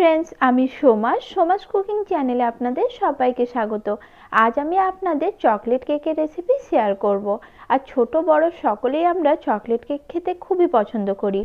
Friends আমি Soma, Soma's cooking চ্যানেলে আপনাদের সবাইকে স্বাগত। আজ আমি আপনাদের চকলেট কেকের রেসিপি শেয়ার করব। আর ছোট, বড় সকলেই আমরা চকলেট কেক খেতে খুবই পছন্দ করি।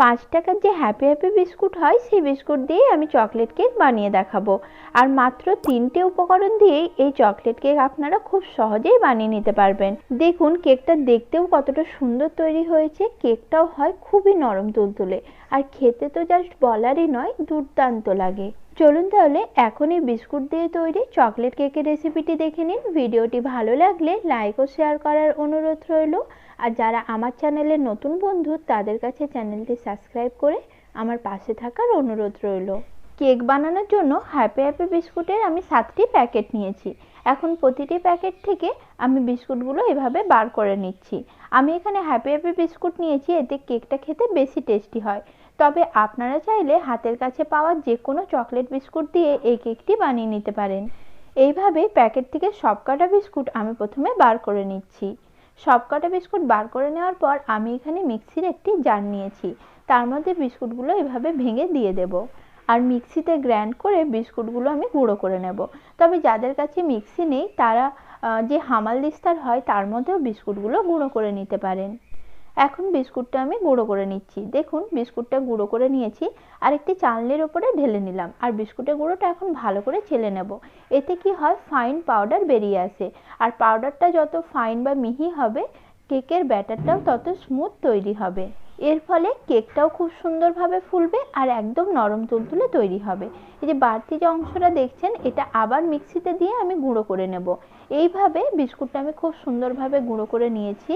পাঁচ টাকার যে হ্যাপি হ্যাপি বিস্কুট হয়, সেই বিস্কুট দিয়েই আমি চকলেট কেক বানিয়ে দেখাবো। আর মাত্র তিনটে উপকরণ দিয়েই এই চকলেট কেক আপনারা খুব সহজেই বানিয়ে নিতে পারবেন। দেখুন কেকটা দেখতেও কতটা সুন্দর তৈরি হয়েছে। কেকটাও হয় খুবই নরম তুলতুলে। আর খেতে তো জাস্ট বলারই নয়, দুর্দান্ত লাগে। চলুন তাহলে এখন এই বিস্কুট দিয়ে তৈরি চকলেট কেকের রেসিপিটি দেখে নিন। ভিডিওটি ভালো লাগলে লাইক ও শেয়ার করার অনুরোধ রইল। আর যারা আমার চ্যানেলের নতুন বন্ধু, তাদের কাছে চ্যানেলটি সাবস্ক্রাইব করে আমার পাশে থাকার অনুরোধ রইল। কেক বানানোর জন্য হ্যাপি হ্যাপি বিস্কুটের আমি সাতটি প্যাকেট নিয়েছি। এখন প্রতিটি প্যাকেট থেকে আমি বিস্কুটগুলো এভাবে বার করে নিচ্ছি। আমি এখানে হ্যাপি হ্যাপি বিস্কুট নিয়েছি, এতে কেকটা খেতে বেশি টেস্টি হয়। তবে আপনারা চাইলে হাতের কাছে পাওয়া যে কোনো চকলেট বিস্কুট দিয়ে এই কেকটি বানিয়ে নিতে পারেন। এইভাবে প্যাকেট থেকে সবকটা বিস্কুট আমি প্রথমে বার করে নিচ্ছি। সবকটা বিস্কুট বার করে নেওয়ার পর আমি এখানে মিক্সির একটি জার নিয়েছি। তার মধ্যে বিস্কুটগুলো এভাবে ভেঙে দিয়ে দেব। আর মিক্সিতে গ্র্যান্ড করে বিস্কুটগুলো আমি গুঁড়ো করে নেব। তবে যাদের কাছে মিক্সি নেই, তারা যে হামাল দিস্তার হয়, তার মধ্যেও বিস্কুটগুলো গুঁড়ো করে নিতে পারেন। এখন বিস্কুটটা আমি গুঁড়ো করে নিচ্ছি। দেখুন, বিস্কুটটা গুঁড়ো করে নিয়েছি, আর একটি চালনির ওপরে ঢেলে নিলাম। আর বিস্কুটের গুঁড়োটা এখন ভালো করে ছেলে নেব। এতে কি হয়, ফাইন পাউডার বেরিয়ে আসে। আর পাউডারটা যত ফাইন বা মিহি হবে, কেকের ব্যাটারটাও তত স্মুথ তৈরি হবে। এর ফলে কেকটাও খুব সুন্দরভাবে ফুলবে আর একদম নরম তুলতুলে তৈরি হবে। এই যে বাড়তি যে অংশটা দেখছেন, এটা আবার মিক্সিতে দিয়ে আমি গুঁড়ো করে নেব। এইভাবে বিস্কুটটা আমি খুব সুন্দরভাবে গুঁড়ো করে নিয়েছি।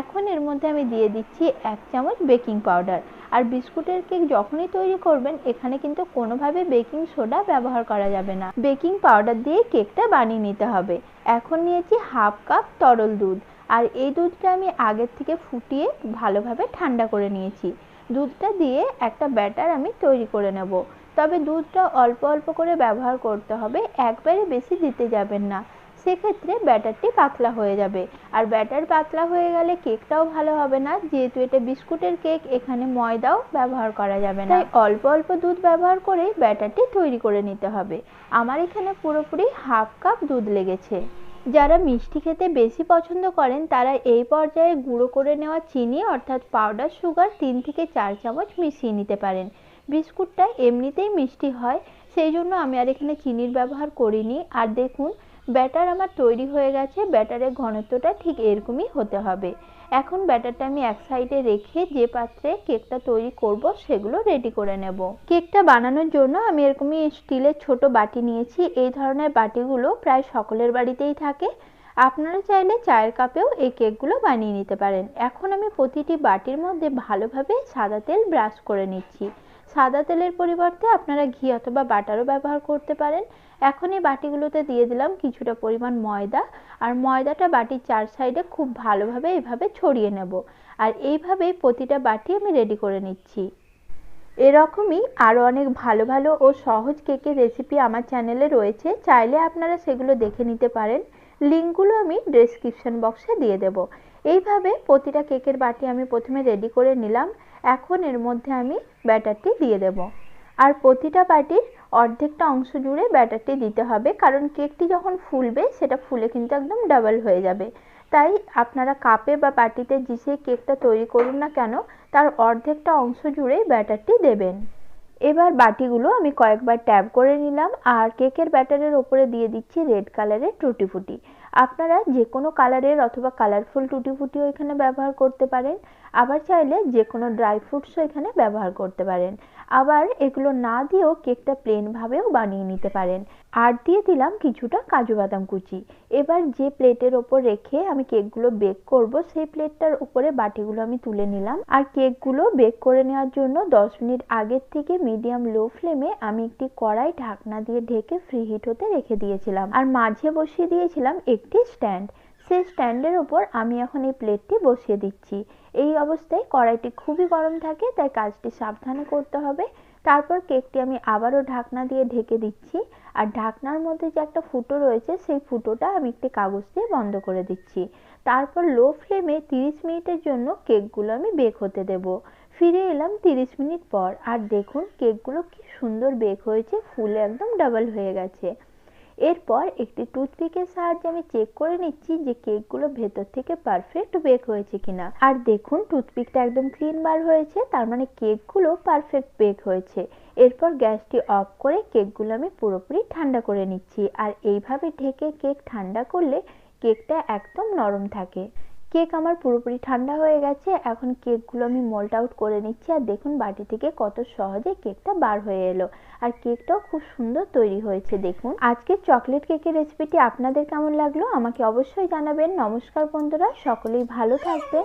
এখন এর মধ্যে আমি দিয়ে দিচ্ছি এক চামচ বেকিং পাউডার। আর বিস্কুটের কেক যখনই তৈরি করবেন, এখানে কিন্তু কোনোভাবে বেকিং সোডা ব্যবহার করা যাবে না। বেকিং পাউডার দিয়ে কেকটা বানিয়ে নিতে হবে। এখন নিয়েছি হাফ কাপ তরল দুধ। আর এই দুধটা আমি আগের থেকে ফুটিয়ে ভালোভাবে ঠান্ডা করে নিয়েছি। দুধটা দিয়ে একটা ব্যাটার আমি তৈরি করে নেব। তবে দুধটা অল্প অল্প করে ব্যবহার করতে হবে, একবারে বেশি দিতে যাবেন না। সেক্ষেত্রে ব্যাটারটি পাতলা হয়ে যাবে। আর ব্যাটার পাতলা হয়ে গেলে কেকটাও ভালো হবে না, যেহেতু এটা বিস্কুটের কেক, এখানে ময়দাও ব্যবহার করা যাবে না। তাই অল্প অল্প দুধ ব্যবহার করে ব্যাটারটি তৈরি করে নিতে হবে। আমার এখানে পুরোপুরি হাফ কাপ দুধ লেগেছে। যারা মিষ্টি খেতে বেশি পছন্দ করেন, তারা এই পর্যায়ে গুঁড়ো করে নেওয়া চিনি, অর্থাৎ পাউডার সুগার তিন থেকে চার চামচ মিশিয়ে নিতে পারেন। বিস্কুটটা এমনিতেই মিষ্টি হয়, সেই জন্য আমি আর এখানে চিনির ব্যবহার করিনি। আর দেখুন ব্যাটার আমার তৈরি হয়ে গেছে, ব্যাটারের ঘনত্বটা ঠিক এরকমই হতে হবে। এখন ব্যাটারটা আমি এক সাইডে রেখে যে পাত্রে কেকটা তৈরি করব সেগুলো রেডি করে নেব। কেকটা বানানোর জন্য আমি এরকমই স্টিলের ছোট বাটি নিয়েছি। এই ধরনের বাটিগুলো প্রায় সকলের বাড়িতেই থাকে। আপনারা চাইলে চায়ের কাপেও এই কেকগুলো বানিয়ে নিতে পারেন। এখন আমি প্রতিটি বাটির মধ্যে ভালোভাবে সাদা তেল ব্রাশ করে নিচ্ছি। সাদা তেলের পরিবর্তে আপনারা ঘি অথবা বাটারও ব্যবহার করতে পারেন। এখন এই বাটিগুলোতে দিয়ে দিলাম কিছুটা পরিমাণ ময়দা। আর ময়দাটা বাটির চার সাইডে খুব ভালোভাবে এভাবে ছড়িয়ে নেব। আর এইভাবেই প্রতিটা বাটি আমি রেডি করে নিচ্ছি। এরকমই আরও অনেক ভালো ভালো ও সহজ কেকের রেসিপি আমার চ্যানেলে রয়েছে। চাইলে আপনারা সেগুলো দেখে নিতে পারেন। লিঙ্কগুলো আমি ডেসক্রিপশন বক্সে দিয়ে দেব। এইভাবে প্রতিটা কেকের বাটি আমি প্রথমে রেডি করে নিলাম। এখন এর মধ্যে আমি ব্যাটারটি দিয়ে দেব। আর প্রতিটা বাটির অর্ধেকটা অংশ জুড়ে ব্যাটারটি দিতে হবে, কারণ কেকটি যখন ফুলবে, সেটা ফুলে কিন্তু একদম ডাবল হয়ে যাবে। তাই আপনারা কাপে বা বাটিতে যে কেকটা তৈরি করুন না কেন, তার অর্ধেকটা অংশ জুড়ে ব্যাটারটি দেবেন। এবার বাটিগুলো আমি কয়েকবার ট্যাপ করে নিলাম, আর কেকের ব্যাটারের ওপরে দিয়ে দিচ্ছি রেড কালারের টুটি ফুটি আপনারা যে কোনো কালারের অথবা কালারফুল টুটি ফুটিও এখানে ব্যবহার করতে পারেন। আবার চাইলে যে কোনো ড্রাই ফ্রুটসও এখানে ব্যবহার করতে পারেন। আবার এগুলো না দিয়েও কেকটা প্লেনভাবেও বানিয়ে নিতে পারেন। আর দিয়ে দিলাম কিছুটা কাজু বাদাম কুচি। এবার যে প্লেটের ওপর রেখে আমি কেকগুলো বেক করব, সেই প্লেটটার উপরে বাটিগুলো আমি তুলে নিলাম। আর কেকগুলো বেক করে নেওয়ার জন্য দশ মিনিট আগের থেকে মিডিয়াম লো ফ্লেমে আমি একটি কড়াই ঢাকনা দিয়ে ঢেকে ফ্রি হিট হতে রেখে দিয়েছিলাম। আর মাঝে বসিয়ে দিয়েছিলাম একটি স্ট্যান্ড সেই স্ট্যান্ডের ওপর আমি এখন এই প্লেটটি বসিয়ে দিচ্ছি। এই অবস্থায় কড়াইটি খুবই গরম থাকে, তাই কাজটি সাবধানে করতে হবে। তারপর কেকটি আমি আবারও ঢাকনা দিয়ে ঢেকে দিচ্ছি। আর ঢাকনার মধ্যে যে একটা ফুটো রয়েছে, সেই ফুটোটা আমি একটি কাগজ দিয়ে বন্ধ করে দিচ্ছি। তারপর লো ফ্লেমে 30 মিনিটের জন্য কেকগুলো আমি বেক হতে দেব। ফিরে এলাম তিরিশ মিনিট পর। আর দেখুন, কেকগুলো কি সুন্দর বেক হয়েছে, ফুলে একদম ডাবল হয়ে গেছে। এরপর একটি টুথপিকের সাহায্যে আমি চেক করে নিচ্ছি যে কেকগুলো ভেতর থেকে পারফেক্ট বেক হয়েছে কিনা। আর দেখুন, টুথপিকটা একদম ক্লিন বার হয়েছে, তার মানে কেকগুলো পারফেক্ট বেক হয়েছে। এরপর গ্যাসটি অফ করে কেকগুলো আমি পুরোপুরি ঠান্ডা করে নিচ্ছি। আর এইভাবে ঢেকে কেক ঠান্ডা করলে কেকটা একদম নরম থাকে। কেক আমার পুরোপুরি ঠান্ডা হয়ে গেছে, এখন কেকগুলো আমি মোল্ড আউট করে নিচ্ছি আর দেখুন বাটি থেকে কত সহজে কেকটা বার হয়ে এলো। আর কেকটাও খুব সুন্দর তৈরি হয়েছে, দেখুন। আজকে চকলেট কেকের রেসিপিটি আপনাদের কেমন লাগল? আমাকে অবশ্যই জানাবেন। নমস্কার বন্ধুরা, সকলেই ভালো থাকবেন।